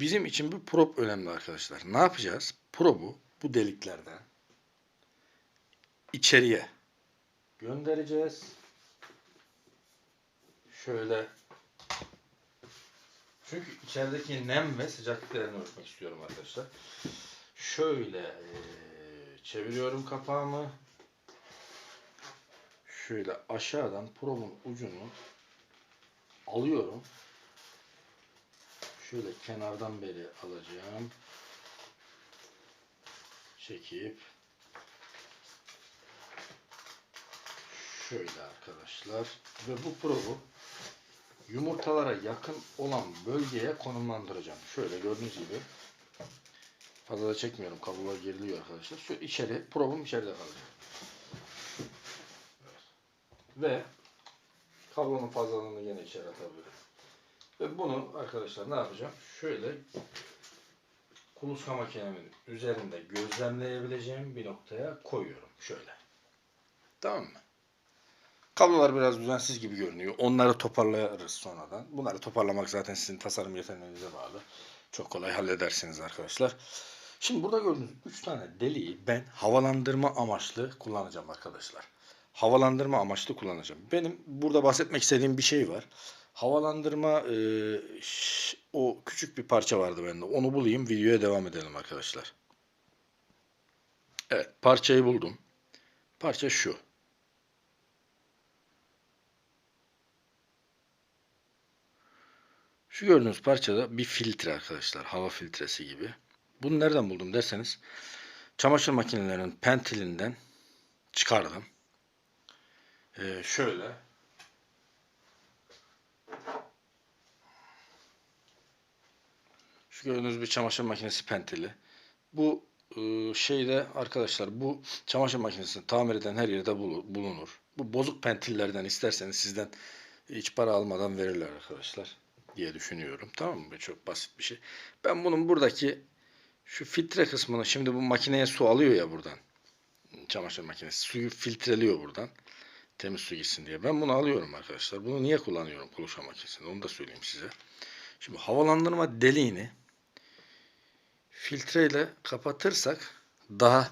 Bizim için bu prop önemli arkadaşlar. Ne yapacağız? Probu bu deliklerden içeriye göndereceğiz. Şöyle çünkü içerideki nem ve sıcaklık ölçmek istiyorum arkadaşlar. Şöyle eee, çeviriyorum kapağımı. Şöyle aşağıdan probun ucunu alıyorum. Şöyle kenardan beri alacağım. Çekip şöyle arkadaşlar ve bu probu yumurtalara yakın olan bölgeye konumlandıracağım. Şöyle gördüğünüz gibi fazla da çekmiyorum. Kablolar geriliyor arkadaşlar. Şöyle içeri, probum içeride kalacak. Ve kablonun fazlalığını yine içeri atabilirim. Ve bunu arkadaşlar ne yapacağım? Şöyle kuluçka makinemin üzerinde gözlemleyebileceğim bir noktaya koyuyorum. Şöyle. Tamam mı? Kablolar biraz düzensiz gibi görünüyor. Onları toparlarız sonradan. Bunları toparlamak zaten sizin tasarım yeteneğinize bağlı. Çok kolay halledersiniz arkadaşlar. Şimdi burada gördüğünüz 3 tane deliği ben havalandırma amaçlı kullanacağım arkadaşlar. Havalandırma amaçlı kullanacağım. Benim burada bahsetmek istediğim bir şey var. Havalandırma e, o küçük bir parça vardı bende. Onu bulayım videoya devam edelim arkadaşlar. Evet parçayı buldum. Parça şu. Şu gördüğünüz parçada bir filtre arkadaşlar. Hava filtresi gibi. Bunu nereden buldum derseniz çamaşır makinelerinin pentilinden çıkardım. Ee, şöyle şu gördüğünüz bir çamaşır makinesi pentili. Bu e, şeyde arkadaşlar bu çamaşır makinesini tamir eden her yerde bulu- bulunur. Bu bozuk pentillerden isterseniz sizden hiç para almadan verirler arkadaşlar diye düşünüyorum. Tamam mı? Çok basit bir şey. Ben bunun buradaki şu filtre kısmını şimdi bu makineye su alıyor ya buradan. Çamaşır makinesi suyu filtreliyor buradan. Temiz su gitsin diye. Ben bunu alıyorum arkadaşlar. Bunu niye kullanıyorum kuluçka makinesinde onu da söyleyeyim size. Şimdi havalandırma deliğini filtreyle kapatırsak daha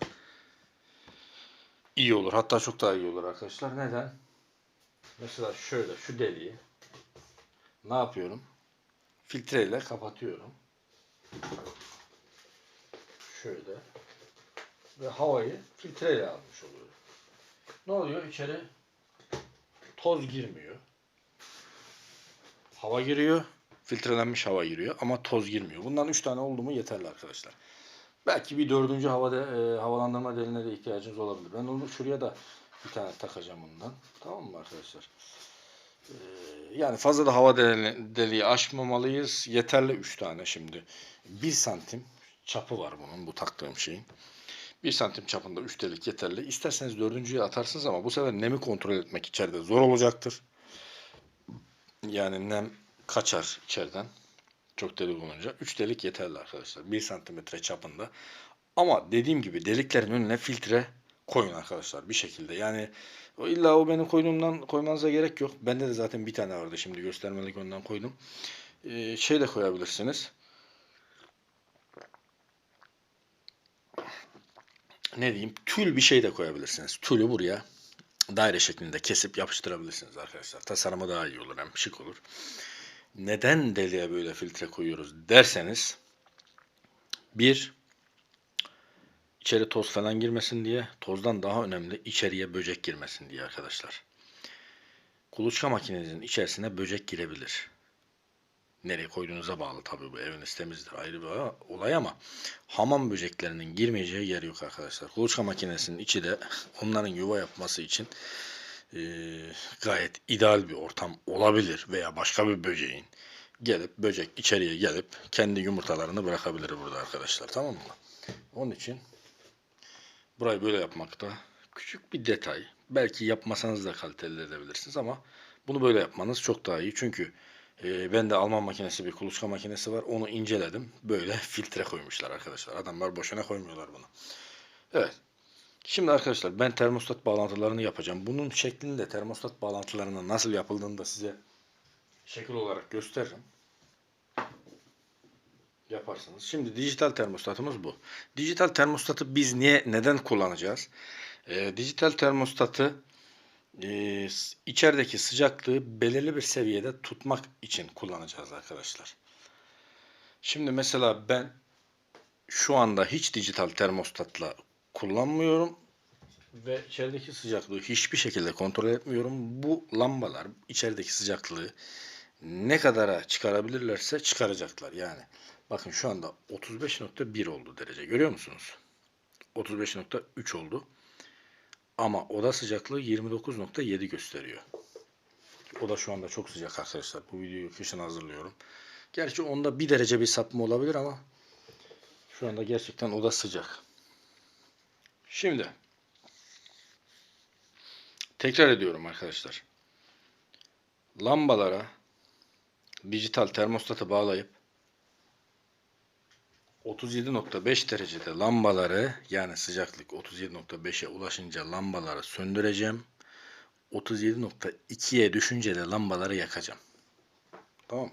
iyi olur. Hatta çok daha iyi olur arkadaşlar. Neden? Mesela şöyle şu deliği ne yapıyorum? Filtreyle kapatıyorum. Şöyle. Ve havayı filtreyle almış oluyorum. Ne oluyor? İçeri toz girmiyor. Hava giriyor. Filtrelenmiş hava giriyor ama toz girmiyor. Bundan 3 tane oldu mu yeterli arkadaşlar. Belki bir dördüncü havada e, havalandırma deliğine de ihtiyacınız olabilir. Ben onu şuraya da bir tane takacağım bundan. Tamam mı arkadaşlar? Ee, yani fazla da hava deli- deliği aşmamalıyız. Yeterli 3 tane şimdi. 1 santim çapı var bunun bu taktığım şeyin. 1 santim çapında 3 delik yeterli. İsterseniz dördüncüye atarsınız ama bu sefer nemi kontrol etmek içeride zor olacaktır. Yani nem kaçar içeriden. Çok delik olunca. 3 delik yeterli arkadaşlar. 1 santimetre çapında. Ama dediğim gibi deliklerin önüne filtre koyun arkadaşlar bir şekilde. Yani illa o benim koyduğumdan koymanıza gerek yok. Bende de zaten bir tane vardı şimdi göstermelik önden koydum. Ee, şey de koyabilirsiniz. Ne diyeyim? Tül bir şey de koyabilirsiniz. Tülü buraya daire şeklinde kesip yapıştırabilirsiniz arkadaşlar. Tasarımı daha iyi olur hem şık olur. Neden deliğe böyle filtre koyuyoruz derseniz bir içeri toz falan girmesin diye tozdan daha önemli içeriye böcek girmesin diye arkadaşlar. Kuluçka makinenizin içerisine böcek girebilir. Nereye koyduğunuza bağlı tabii bu eviniz temizdir ayrı bir olay ama hamam böceklerinin girmeyeceği yer yok arkadaşlar. Kuluçka makinesinin içi de onların yuva yapması için eee, gayet ideal bir ortam olabilir veya başka bir böceğin gelip böcek içeriye gelip kendi yumurtalarını bırakabilir burada arkadaşlar tamam mı? Onun için burayı böyle yapmakta küçük bir detay. Belki yapmasanız da kaliteli edebilirsiniz ama bunu böyle yapmanız çok daha iyi. Çünkü e, ben de Alman makinesi bir kuluçka makinesi var. Onu inceledim. Böyle filtre koymuşlar arkadaşlar. Adamlar boşuna koymuyorlar bunu. Evet. Şimdi arkadaşlar ben termostat bağlantılarını yapacağım. Bunun şeklini de termostat bağlantılarının nasıl yapıldığını da size şekil olarak gösteririm. yaparsınız. Şimdi dijital termostatımız bu. Dijital termostatı biz niye neden kullanacağız? Ee, dijital termostatı e, içerideki sıcaklığı belirli bir seviyede tutmak için kullanacağız arkadaşlar. Şimdi mesela ben şu anda hiç dijital termostatla kullanmıyorum ve içerideki sıcaklığı hiçbir şekilde kontrol etmiyorum. Bu lambalar içerideki sıcaklığı ne kadara çıkarabilirlerse çıkaracaklar. Yani bakın şu anda 35.1 oldu derece. Görüyor musunuz? 35.3 oldu. Ama oda sıcaklığı 29.7 gösteriyor. O da şu anda çok sıcak arkadaşlar. Bu videoyu kışın hazırlıyorum. Gerçi onda bir derece bir sapma olabilir ama şu anda gerçekten oda sıcak. Şimdi tekrar ediyorum arkadaşlar. Lambalara dijital termostatı bağlayıp 37.5 derecede lambaları yani sıcaklık 37.5'e ulaşınca lambaları söndüreceğim. 37.2'ye düşünce de lambaları yakacağım. Tamam.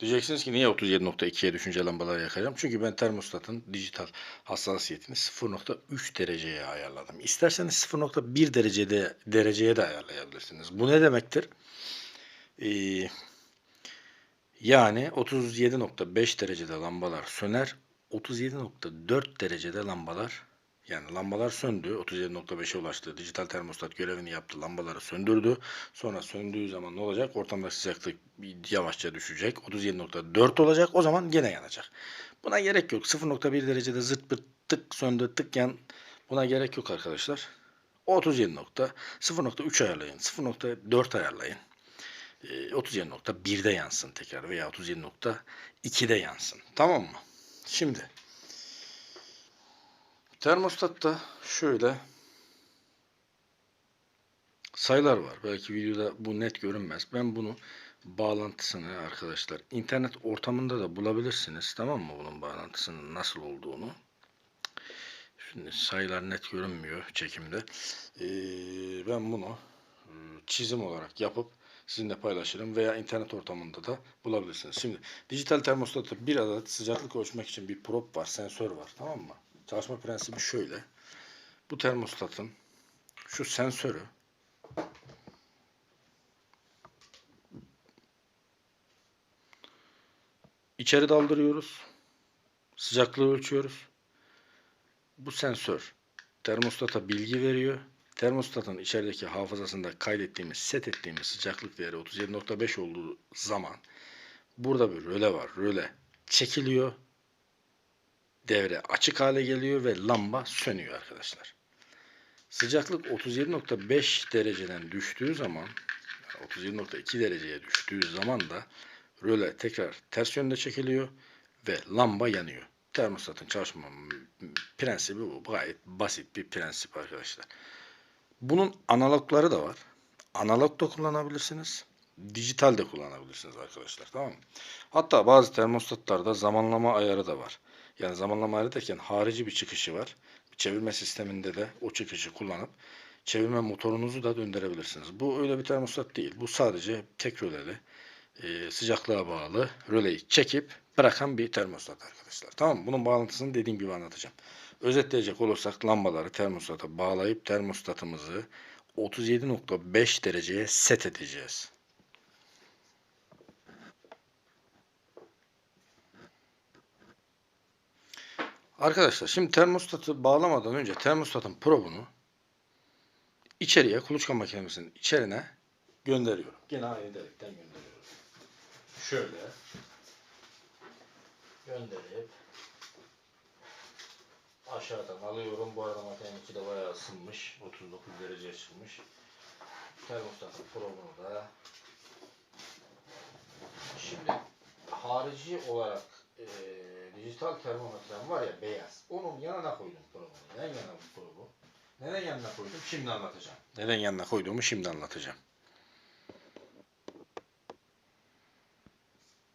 Diyeceksiniz ki niye 37.2'ye düşünce lambaları yakacağım? Çünkü ben termostatın dijital hassasiyetini 0.3 dereceye ayarladım. İsterseniz 0.1 derecede dereceye de ayarlayabilirsiniz. Bu ne demektir? Ee, yani 37.5 derecede lambalar söner. 37.4 derecede lambalar yani lambalar söndü. 37.5'e ulaştı. Dijital termostat görevini yaptı. Lambaları söndürdü. Sonra söndüğü zaman ne olacak? Ortamdaki sıcaklık yavaşça düşecek. 37.4 olacak. O zaman gene yanacak. Buna gerek yok. 0.1 derecede zırt pırt tık söndü tık yan. Buna gerek yok arkadaşlar. 37 nokta 0.3 ayarlayın. 0.4 ayarlayın. Ee, 37.1'de yansın tekrar veya 37.2'de yansın. Tamam mı? Şimdi termostatta şöyle sayılar var. Belki videoda bu net görünmez. Ben bunu bağlantısını arkadaşlar internet ortamında da bulabilirsiniz. Tamam mı bunun bağlantısının nasıl olduğunu. Şimdi sayılar net görünmüyor çekimde. Ee, ben bunu e, çizim olarak yapıp sizinle paylaşırım veya internet ortamında da bulabilirsiniz. Şimdi dijital termostatı bir adet sıcaklık ölçmek için bir prop var, sensör var. Tamam mı? Çalışma prensibi şöyle. Bu termostatın şu sensörü içeri daldırıyoruz. Sıcaklığı ölçüyoruz. Bu sensör termostata bilgi veriyor. Termostatın içerideki hafızasında kaydettiğimiz, set ettiğimiz sıcaklık değeri 37.5 olduğu zaman burada bir röle var. Röle çekiliyor. Devre açık hale geliyor ve lamba sönüyor arkadaşlar. Sıcaklık 37.5 dereceden düştüğü zaman 37.2 dereceye düştüğü zaman da röle tekrar ters yönde çekiliyor ve lamba yanıyor. Termostatın çalışma prensibi bu. Gayet basit bir prensip arkadaşlar. Bunun analogları da var. Analog da kullanabilirsiniz. Dijital de kullanabilirsiniz arkadaşlar. Tamam mı? Hatta bazı termostatlarda zamanlama ayarı da var. Yani zamanlama ayarı derken harici bir çıkışı var. Çevirme sisteminde de o çıkışı kullanıp çevirme motorunuzu da döndürebilirsiniz. Bu öyle bir termostat değil. Bu sadece tek röleli e, sıcaklığa bağlı röleyi çekip bırakan bir termostat arkadaşlar. Tamam mı? Bunun bağlantısını dediğim gibi anlatacağım. Özetleyecek olursak lambaları termostata bağlayıp termostatımızı 37.5 dereceye set edeceğiz. Arkadaşlar şimdi termostatı bağlamadan önce termostatın probunu içeriye kuluçka makinemizin içerine gönderiyorum. Gene aynı delikten gönderiyorum. Şöyle gönderip aşağıdan alıyorum. Bu arada makinenin içi de bayağı ısınmış. 39 dereceye çıkmış. Termostatın probunu da şimdi harici olarak e, dijital termometrem var ya beyaz. Onun yanına koydum probunu. Yan yana bu probu. Neden yanına koydum? Şimdi anlatacağım. Neden yanına koyduğumu şimdi anlatacağım.